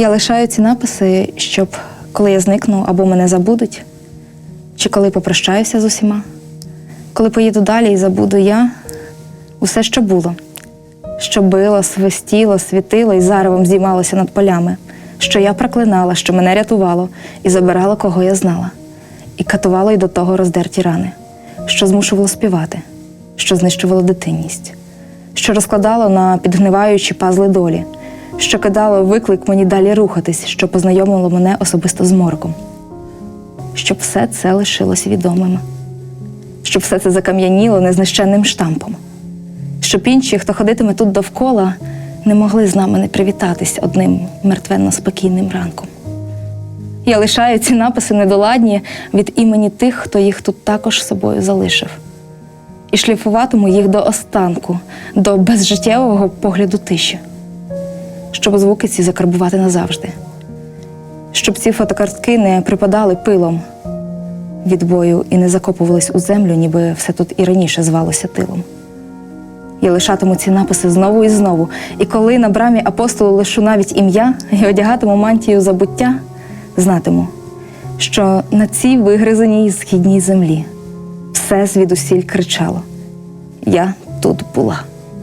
Я лишаю ці написи, щоб коли я зникну або мене забудуть, чи коли попрощаюся з усіма, коли поїду далі і забуду я усе, що було, що било, свистіло, світило і заревом здіймалося над полями, що я проклинала, що мене рятувало і забирало, кого я знала, і катувало й до того роздерті рани, що змушувало співати, що знищувало дитинність, що розкладало на підгниваючі пазли долі, що кидало виклик мені далі рухатись, що познайомило мене особисто з морком, щоб все це лишилось відомим, щоб все це закам'яніло незнищенним штампом. Щоб інші, хто ходитиме тут довкола, не могли з нами не привітатись одним мертвенно спокійним ранком. Я лишаю ці написи недоладні від імені тих, хто їх тут також собою залишив, і шліфуватиму їх до останку, до безжиттєвого погляду тиші, щоб звуки ці закарбувати назавжди, щоб ці фотокартки не припадали пилом від бою і не закопувались у землю, ніби все тут і раніше звалося тилом. Я лишатиму ці написи знову і знову. І коли на брамі апостолу лишу навіть ім'я і одягатиму мантію забуття, знатиму, що на цій вигризаній східній землі все звідусіль кричало: Я тут була.